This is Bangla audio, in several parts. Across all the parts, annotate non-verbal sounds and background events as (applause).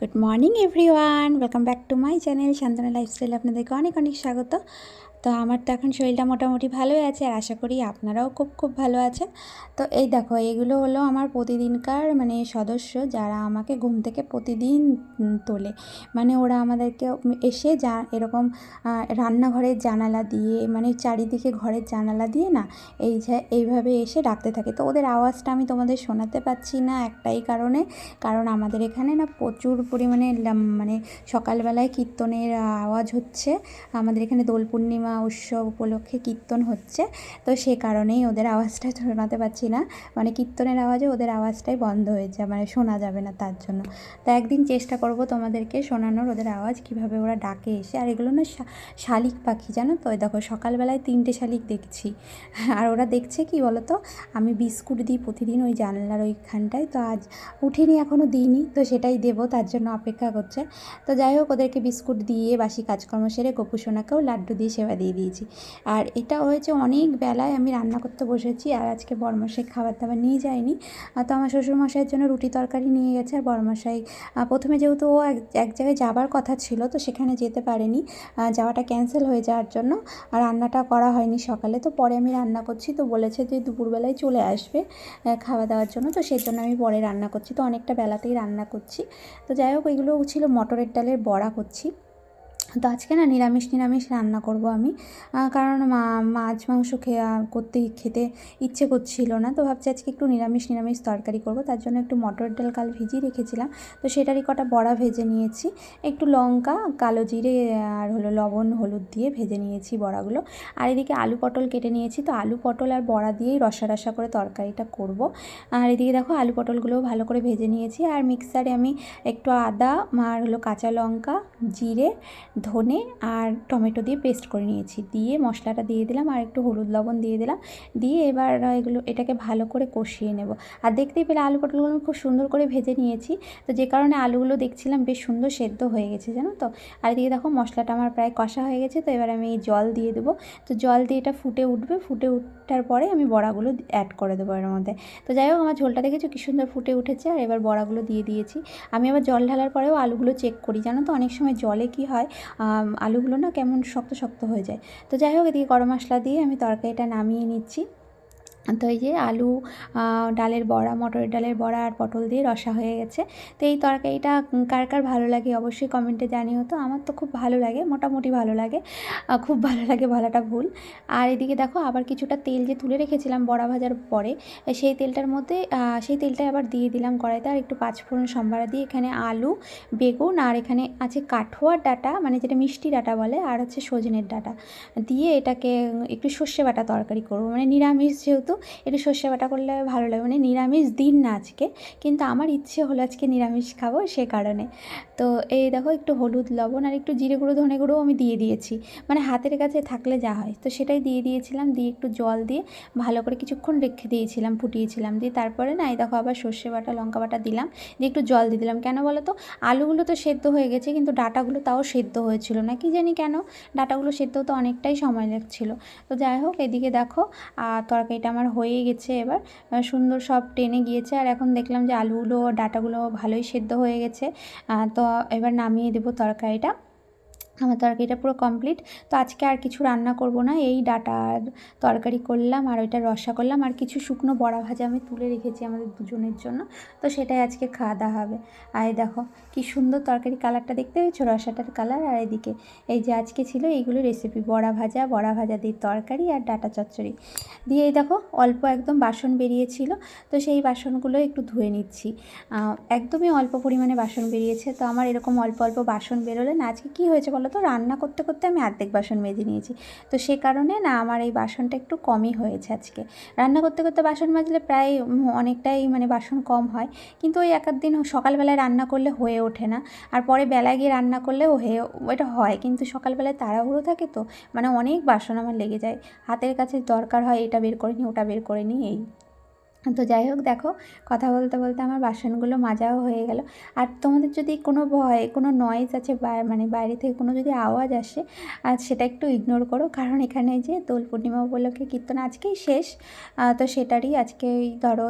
Good morning everyone welcome back to my channel Shantana lifestyle আপনাদেরকে অনেক অনেক স্বাগত। তো আমার তো এখন শরীরটা মোটামুটি ভালোই আছে আর আশা করি আপনারাও খুব খুব ভালো আছেন। তো এই দেখো, এগুলো হলো আমার প্রতিদিনকার মানে সদস্য যারা আমাকে ঘুম থেকে প্রতিদিন তোলে। মানে ওরা আমাদেরকে এসে যা এরকম রান্নাঘরের জানালা দিয়ে মানে চারিদিকে ঘরের জানালা দিয়ে না এই যে এইভাবে এসে ডাকতে থাকে। তো ওদের আওয়াজটা আমি তোমাদের শোনাতে পাচ্ছি না একটাই কারণে। কারণ আমাদের এখানে না প্রচুর পরিমাণে মানে সকালবেলায় কীর্তনের আওয়াজ হচ্ছে। আমাদের এখানে দোল পূর্ণিমা উৎসব উপলক্ষে কীর্তন হচ্ছে। তো সে কারণেই ওদের আওয়াজটা (laughs) শোনাতে পারছি না। মানে কীর্তনের আওয়াজে ওদের আওয়াজটাই বন্ধ হয়ে যায়। মানে শোনা যাবে না তার জন্য। তো একদিন চেষ্টা করব তোমাদেরকে শোনানোর ওদের আওয়াজ, কীভাবে ওরা ডাকে এসে। আর এগুলো না শালিক পাখি, জানো তো? দেখো, সকালবেলায় তিনটে শালিক দেখছি। (laughs) আর ওরা দেখছে কি বলো তো আমি বিস্কুট দিই প্রতিদিন ওই জানলার ওইখানটায়। তো আজ উঠিনি এখনও দিইনি। তো সেটাই দেবো, তার জন্য অপেক্ষা করছে। তো যাই হোক, ওদেরকে বিস্কুট দিয়ে বাসি কাজকর্ম সেরে গোপু সোনাকেও লাড্ডু দিয়ে সেবা দিয়ে দিয়েছি। আর এটা হয়েছে অনেক বেলায় আমি রান্না করতে বসেছি আর আজকে বরমশাই খাবার দাবার নিয়ে যায়নি। তো আমার শ্বশুরমশাইয়ের জন্য রুটি তরকারি নিয়ে গেছে আর বরমশাই প্রথমে যেহেতু ও এক এক জায়গায় যাবার কথা ছিল তো সেখানে যেতে পারেনি। যাওয়াটা ক্যান্সেল হয়ে যাওয়ার জন্য আর রান্নাটা করা হয়নি সকালে। তো পরে আমি রান্না করছি। তো বলেছে যে দুপুরবেলায় চলে আসবে খাওয়া দাওয়ার জন্য। তো সেই জন্য আমি পরে রান্না করছি। তো অনেকটা বেলাতেই রান্না করছি। তো যাই হোক, এগুলো ছিল মটরের ডালের বড়া করছি। তো আজকে না নিরামিষ নিরামিষ রান্না করব আমি। কারণ মা- মাছ, মাংস খেয়ে, করতে খেতে ইচ্ছে করছিল না। তো ভাবছি আজকে একটু নিরামিষ নিরামিষ তরকারি করব। তার জন্য একটু মটর ডাল, কাল ভিজিয়ে রেখেছিলাম। তো সেটারই কটা বড়া ভেজে নিয়েছি। একটু লঙ্কা, কালো জিরে, আর হলো লবণ, হলুদ দিয়ে ভেজে নিয়েছি বড়াগুলো। আর এদিকে আলু পটল কেটে নিয়েছি। তো আলু পটল আর বড়া দিয়েই রসা রসা করে তরকারিটা করব। আর এদিকে দেখো আলু পটলগুলোও ভালো করে ভেজে নিয়েছি। আর মিক্সারে আমি একটু আদা, আর হলো কাঁচা লঙ্কা, জিরে ধনে আর টমেটো দিয়ে পেস্ট করে নিয়েছি। দিয়ে মশলাটা দিয়ে দিলাম আর একটু হলুদ লবণ দিয়ে দিলাম। দিয়ে এবার এগুলো, এটাকে ভালো করে কষিয়ে নেব। আর দেখতেই পেলে আলু পটলগুলো খুব সুন্দর করে ভেজে নিয়েছি। তো যে কারণে আলুগুলো দেখছিলাম বেশ সুন্দর সেদ্ধ হয়ে গেছে, জানো তো? আর এদিকে দেখো মশলাটা আমার প্রায় কষা হয়ে গেছে, তো এবার আমি জল দিয়ে দেবো। তো জল দিয়ে এটা ফুটে উঠবে, ফুটে উঠার পরে আমি বড়াগুলো অ্যাড করে দেবো এর মধ্যে। তো যাই হোক, আমার ঝোলটা দেখেছ কি সুন্দর ফুটে উঠেছে আর এবার বড়াগুলো দিয়ে দিয়েছি। আমি আবার জল ঢালার পরেও আলুগুলো চেক করি, জানো তো? অনেক সময় জলে কি হয়? আলুগুলো না কেমন শক্ত শক্ত হয়ে যায়। তো যাই হোক, এদিকে গরম মশলা দিয়ে আমি তরকারিটা নামিয়ে নিচ্ছি। তো এই যে আলু ডালের বড়া, মটরের ডালের বড়া আর পটল দিয়ে রসা হয়ে গেছে। তো এই তরকারিটা কার কার ভালো লাগে অবশ্যই কমেন্টে জানিও তো। আমার তো খুব ভালো লাগে, মোটামুটি ভালো লাগে। খুব ভালো লাগে বলাটা ভুল। আর এদিকে দেখো আবার কিছুটা তেল যে তুলে রেখেছিলাম বড়া ভাজার পরে, সেই তেলটার মধ্যে সেই তেলটাই আবার দিয়ে দিলাম কড়াইতে। আর একটু পাঁচফোড়ন সম্বারা দিয়ে এখানে আলু, বেগুন আর এখানে আছে কাঠোয়ার ডাটা মানে যেটা মিষ্টি ডাটা বলে, আর হচ্ছে সজনের ডাটা। দিয়ে এটাকে একটু সর্ষে বাটা তরকারি করব। মানে নিরামিষ যেহেতু একটু সর্ষে বাটা করলে ভালো লাগে। মানে নিরামিষ দিন না আজকে, কিন্তু আমার ইচ্ছে হলো আজকে নিরামিষ খাব সে কারণে। তো এই দেখো একটু হলুদ, লবণ আর একটু জিরে গুঁড়ো, ধনে গুঁড়ো আমি দিয়ে দিয়েছি। মানে হাতের কাছে থাকলে যা হয়। তো সেটাই দিয়ে দিয়েছিলাম, দিয়ে একটু জল দিয়ে ভালো করে কিছুক্ষণ রেখে দিয়েছিলাম, ফুটিয়েছিলাম। দিয়ে তারপরে না এই দেখো আবার সর্ষে বাটা লঙ্কা বাটা দিলাম। দিয়ে একটু জল দিয়ে দিলাম। কেন বলো তো? আলুগুলো তো সেদ্ধ হয়ে গেছে, কিন্তু ডাটাগুলো তাও সেদ্ধ হয়েছিল না। কি জানি কেন? ডাটাগুলো সেদ্ধ হতে অনেকটাই সময় লাগছিল। তো যাই হোক, এদিকে দেখো তরকারিটা আমার হয়ে গেছে এবার। সুন্দর সব টেনে গিয়েছে। আর এখন দেখলাম যে আলুগুলো, ডাটাগুলো ভালোই সেদ্ধ হয়ে গেছে। তো এবার নামিয়ে দেবো তরকারিটা। আমার তরকারিটা পুরো কমপ্লিট তো আজকে আর কিছু রান্না করব না, এই ডাটার তরকারি করলাম আর ওইটা রসা করলাম আর কিছু শুকনো বড়া ভাজা আমি তুলে রেখেছি আমাদের দুজনের জন্য, তো সেটাই আজকে খাওয়া দাওয়া হবে। আর দেখো, কি সুন্দর তরকারি কালারটা দেখতে পেয়েছ? রসাটার কালার আর এদিকে, এই যে আজকে ছিল এইগুলো রেসিপি বড়া ভাজা বড়া ভাজা দিয়ে তরকারি আর ডাটা চচ্চড়ি। দিয়ে এই দেখো, অল্প একদম বাসন বেরিয়েছিল, তো সেই বাসনগুলো একটু ধুয়ে নিচ্ছি। একদমই অল্প পরিমাণে বাসন বেরিয়েছে, তো আমার এরকম অল্প অল্প বাসন বেরোলে না, আজকে কী হয়েছে বলো তো রান্না করতে করতে আমি অর্ধেক বাসন মেজে নিয়েছি। তো সে কারণে না আমার এই বাসনটা একটু কমই হয়েছে আজকে। রান্না করতে করতে বাসন মাজলে প্রায় অনেকটাই মানে বাসন কম হয়। কিন্তু ওই এক দিন সকালবেলায় রান্না করলে হয়ে ওঠে না। আর পরে বেলায় গিয়ে রান্না করলে হয়ে ওটা হয়। কিন্তু সকালবেলায় তাড়াহুড়ো থাকে তো মানে অনেক বাসন আমার লেগে যায়। হাতের কাছে দরকার হয় এটা বের করে নিই ওটা বের করে নিই এই। তো যাই হোক দেখো, কথা বলতে বলতে আমার বাসনগুলো মাজাও হয়ে গেল। আর তোমাদের যদি কোনো ভয়, কোনো নয়েজ আছে মানে বাইরে থেকে কোনো যদি আওয়াজ আসে, আর সেটা একটু ইগনোর করো। কারণ এখানে যে দোল পূর্ণিমা উপলক্ষে কীর্তন আজকেই শেষ। তো সেটারই আজকে ওই ধরো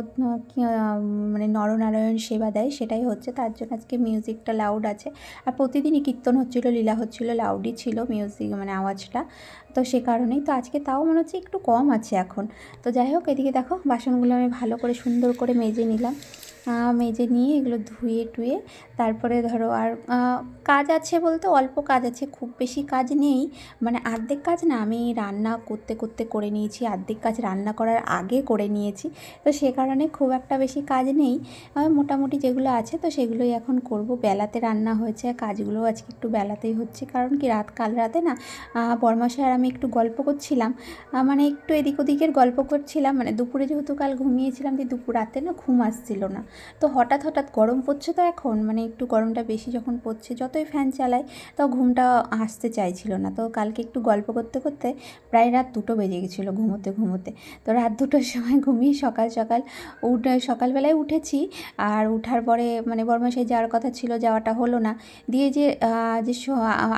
মানে নরনারায়ণ সেবা দেয়, সেটাই হচ্ছে। তার জন্য আজকে মিউজিকটা লাউড আছে। আর প্রতিদিনই কীর্তন হচ্ছিল, লীলা হচ্ছিল লাউডই ছিল মিউজিক মানে আওয়াজটা। তো সে কারণেই তো আজকে তাও মনে হচ্ছে একটু কম আছে এখন। তো যাই হোক, এদিকে দেখো, বাসনগুলো আমি ভালো করে সুন্দর করে মেজে নিলাম। মেজে নিয়ে এগুলো ধুয়ে টুয়ে তারপরে ধরো আর কাজ আছে বলতে অল্প কাজ আছে খুব বেশি কাজ নেই। মানে অর্ধেক কাজ না আমি রান্না করতে করতে করে নিয়েছি অর্ধেক কাজ রান্না করার আগে করে নিয়েছি। তো সে কারণে খুব একটা বেশি কাজ নেই। মোটামুটি যেগুলো আছে তো সেগুলোই এখন করব। বেলাতে রান্না হয়েছে কাজগুলো আজকে একটু বেলাতেই হচ্ছে। কারণ কি রাত কাল রাতে না আহ, বরমাসায় আর আমি একটু গল্প করছিলাম। মানে একটু এদিক ওদিকের গল্প করছিলাম। মানে দুপুরে যেহেতু কাল ঘুমিয়েছিলাম দিয়ে দুপুর রাতে না ঘুম আসছিল না। তো হঠাৎ হঠাৎ গরম পড়ছে তো এখন মানে একটু গরমটা বেশি যখন পড়ছে, যতই ফ্যান চালাই তো ঘুমটা আসতে চাইছিল না। তো কালকে একটু গল্প করতে করতে প্রায় রাত দুটো বেজে গেছিল ঘুমোতে ঘুমোতে। তো রাত দুটোর সময় ঘুমিয়ে সকাল সকাল উঠে, সকালবেলায় উঠেছি আর উঠার পরে মানে বর্মাশাই যাওয়ার কথা ছিল, যাওয়াটা হলো না। দিয়ে যে যে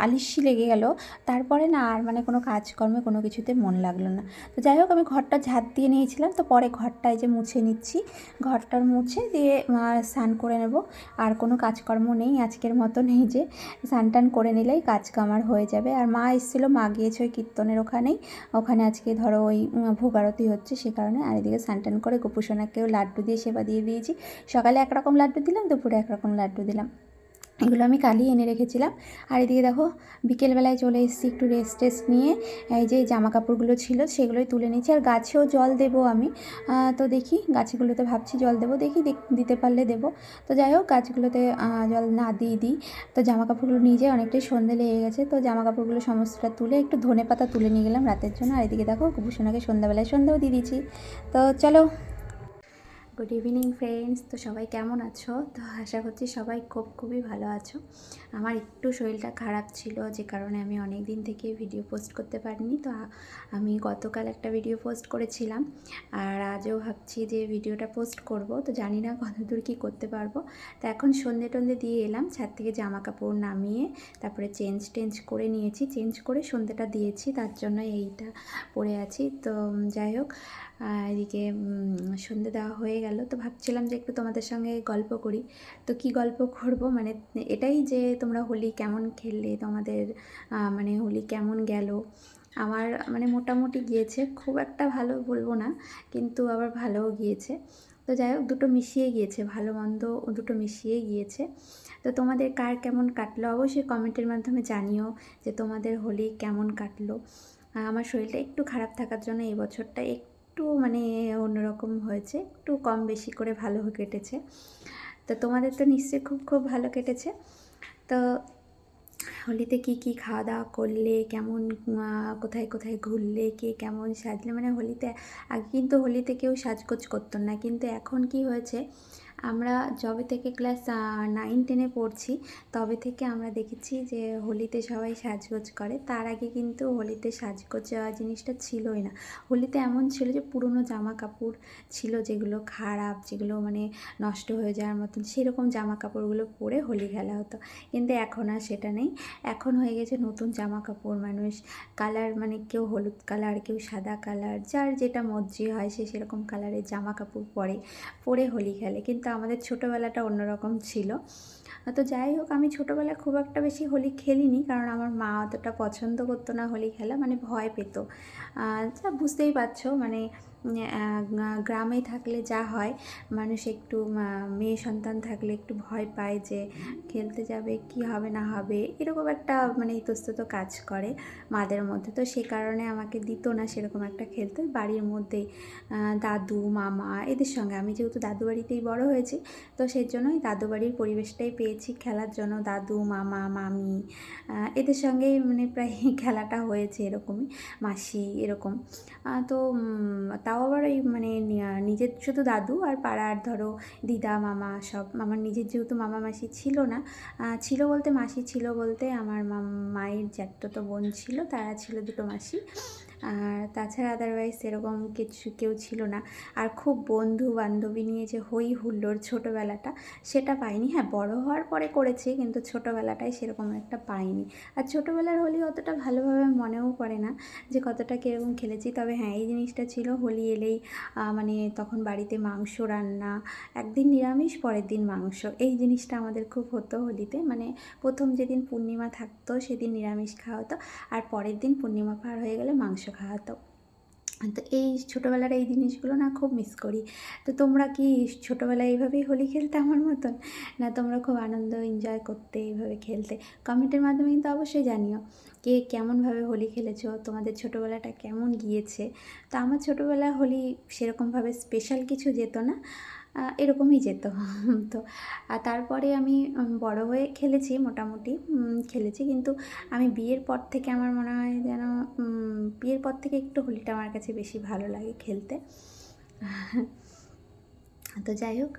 আলিস্যি লেগে গেল, তারপরে না আর মানে কোনো কাজকর্মে কোনো কিছুতে মন লাগল না। তো যাই হোক, আমি ঘরটা ঝাঁট দিয়ে নিয়েছিলাম, তো পরে ঘরটায় যে মুছে নিচ্ছি, ঘরটার মুছে দিয়ে আহ, স্নান করে নেব। আর কোনো কাজকর্ম নেই আজকের মতো নেই যে স্নান টান করে নিলেই কাজ কামার হয়ে যাবে। আর মা এসেছিল মা গিয়েছে ওই কীর্তনের ওখানেই। ওখানে আজকে ধরো ওই ভোগ আরতি হচ্ছে সে কারণে আর এদিকে স্নান টান করে গোপুসোনাকেও লাড্ডু দিয়ে সেবা দিয়ে দিয়েছি। সকালে একরকম লাড্ডু দিলাম দুপুরে একরকম লাড্ডু দিলাম। এগুলো আমি কালই এনে রেখেছিলাম। আর এদিকে দেখো, বিকেলবেলায় চলে এসেছি একটু রেস্ট টেস্ট নিয়ে। এই যে জামা কাপড়গুলো ছিল সেগুলোই তুলে নিয়েছি। আর গাছেও জল দেবো আমি। তো দেখি, গাছগুলোতে ভাবছি জল দেবো, দেখি দিতে পারলে দেবো। তো যাই হোক, গাছগুলোতে জল না দিয়ে দিই। তো জামা কাপড়গুলো যাই অনেকটাই সন্ধে লেগে গেছে। তো জামা কাপড়গুলো সমস্তটা তুলে একটু ধনে পাতা তুলে নিয়ে গেলাম রাতের জন্য। আর এদিকে দেখো কুপুসোনাকে সন্ধ্যাবেলায় সন্ধ্যাও দিয়ে দিয়েছি। তো চলো গুড ইভিনিং ফ্রেন্ডস তো সবাই কেমন আছো? তো আশা করছি সবাই খুব খুবই ভালো আছো। আমার একটু শরীরটা খারাপ ছিল, যে কারণে আমি অনেক দিন থেকে ভিডিও পোস্ট করতে পারিনি। তো আমি গতকাল একটা ভিডিও পোস্ট করেছিলাম। আর আজও ভাবছি যে ভিডিওটা পোস্ট করব। তো জানি না কতদূর কী করতে পারব। তো এখন সন্ধে টন্ধে দিয়ে এলাম, ছাদ থেকে জামা কাপড় নামিয়ে তারপরে চেঞ্জ টেঞ্জ করে নিয়েছি। চেঞ্জ করে সন্ধেটা দিয়েছি, তার জন্য এইটা পরে আছি। তো যাই হোক এদিকে সন্ধে দেওয়া হয়ে গেল। তো ভাবছিলাম যে একটু তোমাদের সঙ্গে গল্প করি। তো কি গল্প করব? মানে এটাই যে তোমরা হোলি কেমন খেললে, তোমাদের মানে হোলি কেমন গেল? আমার মানে মোটামুটি গিয়েছে। খুব একটা ভালো বলব না, কিন্তু আবার ভালোও গিয়েছে। তো যাই হোক, দুটো মিশিয়ে গিয়েছে। ভালো, মন্দ দুটো মিশিয়ে গিয়েছে। তো তোমাদের কার কেমন কাটলো? অবশ্যই কমেন্টের মাধ্যমে জানিও যে তোমাদের হোলি কেমন কাটলো। আমার শরীরটা একটু খারাপ থাকার জন্য এই বছরটা একটু মানে অন্যরকম হয়েছে, একটু কম বেশি করে ভালো কেটেছে। তো তোমাদের তো নিশ্চয়ই খুব খুব ভালো কেটেছে। তো হোলিতে কি কি খাওয়া দাওয়া করলে, কেমন কোথায় কোথায় ঘুরলে, কে কেমন সাজলে? মানে হোলিতে, আগে কিন্তু হোলিতে কেউ সাজগোজ করতো না। কিন্তু এখন কি হয়েছে আমরা যবে থেকে ক্লাস নাইন টেনে পড়ছি, তবে থেকে আমরা দেখেছি যে হোলিতে সবাই সাজগোজ করে। তার আগে কিন্তু হোলিতে সাজগোজ জিনিসটা ছিলই না। হোলিতে এমন ছিল যে পুরনো জামা কাপড় ছিল যেগুলো খারাপ, যেগুলো মানে নষ্ট হয়ে যাওয়ার মতন, সেরকম জামা কাপড়গুলো পরে হোলি খেলা হতো। কিন্তু এখন আর সেটা নেই। এখন হয়ে গেছে নতুন জামা কাপড় মানুষ। কালার মানে কেউ হলুদ কালার, কেউ সাদা কালার, যার যেটা মর্জি হয় সে সেরকম কালারের জামা কাপড় পরে পরে হোলি খেলে। কিন্তু আমাদের ছোটোবেলাটা অন্যরকম ছিল। তো যাই হোক আমি ছোটোবেলায় খুব একটা বেশি হোলি খেলিনি কারণ আমার মা অতটা পছন্দ করতো না হোলি খেলা মানে ভয় পেত। যা বুঝতেই পারছ মানে গ্রামে থাকলে যা হয় মানুষ একটু মেয়ে সন্তান থাকলে একটু ভয় পায় যে খেলতে যাবে কি হবে না হবে এরকম একটা মানে ইতস্তত কাজ করে মাদের মধ্যে। তো সে কারণে আমাকে দিত না সেরকম একটা খেলতে। বাড়ির মধ্যেই আহ, দাদু মামা এদের সঙ্গে আমি যেহেতু দাদু বাড়িতেই বড় হয়েছি তো সেই জন্যই দাদু বাড়ির পরিবেশটাই পেয়েছি খেলার জন্য, দাদু, মামা, মামি এদের সঙ্গেই মানে প্রায় (laughs) খেলাটা হয়েছে এরকমই, মাসি এরকম। তো তাও আবার ওই মানে নিজের শুধু দাদু আর পাড়ার ধরো দিদা, মামা সব, আমার নিজের যেহেতু মামা মাসি ছিল না ছিল বলতে মাসি ছিল বলতে আমার মায়ের জ্যাঠতো বোন ছিল, তারা ছিল দুটো মাসি। আর তাছাড়া আদারওয়াইজ সেরকম কিছু কেউ ছিল না। আর খুব বন্ধু বান্ধবী নিয়ে যে হই হুল্লোড় ছোটোবেলাটা, সেটা পাইনি। হ্যাঁ বড় হওয়ার পরে করেছি, কিন্তু ছোটোবেলাটায় সেরকম একটা পাইনি। আর ছোটোবেলার হোলি অতটা ভালোভাবে মনেও পড়ে না যে কতটা কীরকম খেলেছি। তবে হ্যাঁ এই জিনিসটা ছিল, হোলি এলেই মানে তখন বাড়িতে মাংস রান্না, একদিন নিরামিষ, পরের দিন মাংস। এই জিনিসটা আমাদের খুব হতো হোলিতে। মানে প্রথম যেদিন পূর্ণিমা থাকতো, সেদিন নিরামিষ খাওয়া হতো, আর পরের দিন পূর্ণিমা পার হয়ে গেলে মাংস খাওয়া হতো তো এই ছোটোবেলার এই জিনিসগুলো না খুব মিস করি। তো তোমরা কি ছোটোবেলায় এইভাবেই হোলি খেলতে আমার মতন? না তোমরা খুব আনন্দ এনজয় করতে এইভাবে খেলতে? কমেন্টের মাধ্যমে কিন্তু অবশ্যই জানিও কে কেমনভাবে হোলি খেলেছো? তোমাদের ছোটোবেলাটা কেমন গিয়েছে? তো আমার ছোটোবেলা হোলি সেরকমভাবে স্পেশাল কিছু যেত না। এরকমই যেত। (laughs) তো, আর তারপরে আমি বড় হয়ে খেলেছি মোটামুটি খেলেছি। কিন্তু আমি বিয়ের পর থেকে আমার মনে হয় যেন বিয়ের পর থেকে একটু হোলিটা আমার কাছে বেশি ভালো লাগে খেলতে। (laughs) তো যাই হোক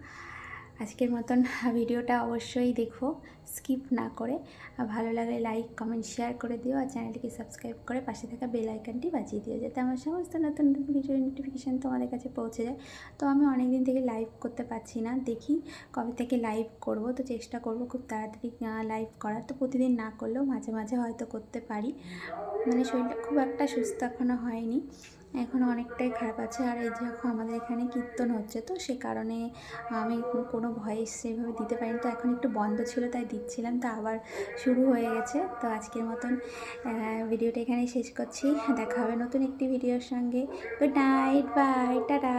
আজকের মতন (laughs) ভিডিওটা অবশ্যই দেখো স্কিপ না করে। ভালো লাগলে লাইক কমেন্ট শেয়ার করে দিও। আর চ্যানেলটিকে সাবস্ক্রাইব করে পাশে থাকা বেল আইকনটি বাজিয়ে দিও, যাতে আমার সমস্ত নতুন নতুন ভিডিও নোটিফিকেশান তোমাদের কাছে পৌঁছে যায়। তো আমি অনেক দিন থেকে লাইভ করতে পারছি না। দেখি কবে থেকে লাইভ করব। তো চেষ্টা করব খুব তাড়াতাড়ি লাইভ করার। তো প্রতিদিন না করলেও মাঝে মাঝে হয়তো করতে পারি। মানে শরীরটা খুব একটা সুস্থ এখনও হয়নি। এখনও অনেকটাই খারাপ আছে। আর এই যে এখন আমাদের এখানে কীর্তন হচ্ছে, তো সে কারণে আমি কোনো ভয়েস সেভাবে দিতে পারিনি। তো এখন একটু বন্ধ ছিল, তাই দিচ্ছিলাম। তো আবার শুরু হয়ে গেছে। তো আজকের মতন ভিডিওটা এখানেই শেষ করছি। দেখা হবে নতুন একটি ভিডিওর সঙ্গে। Good night bye tata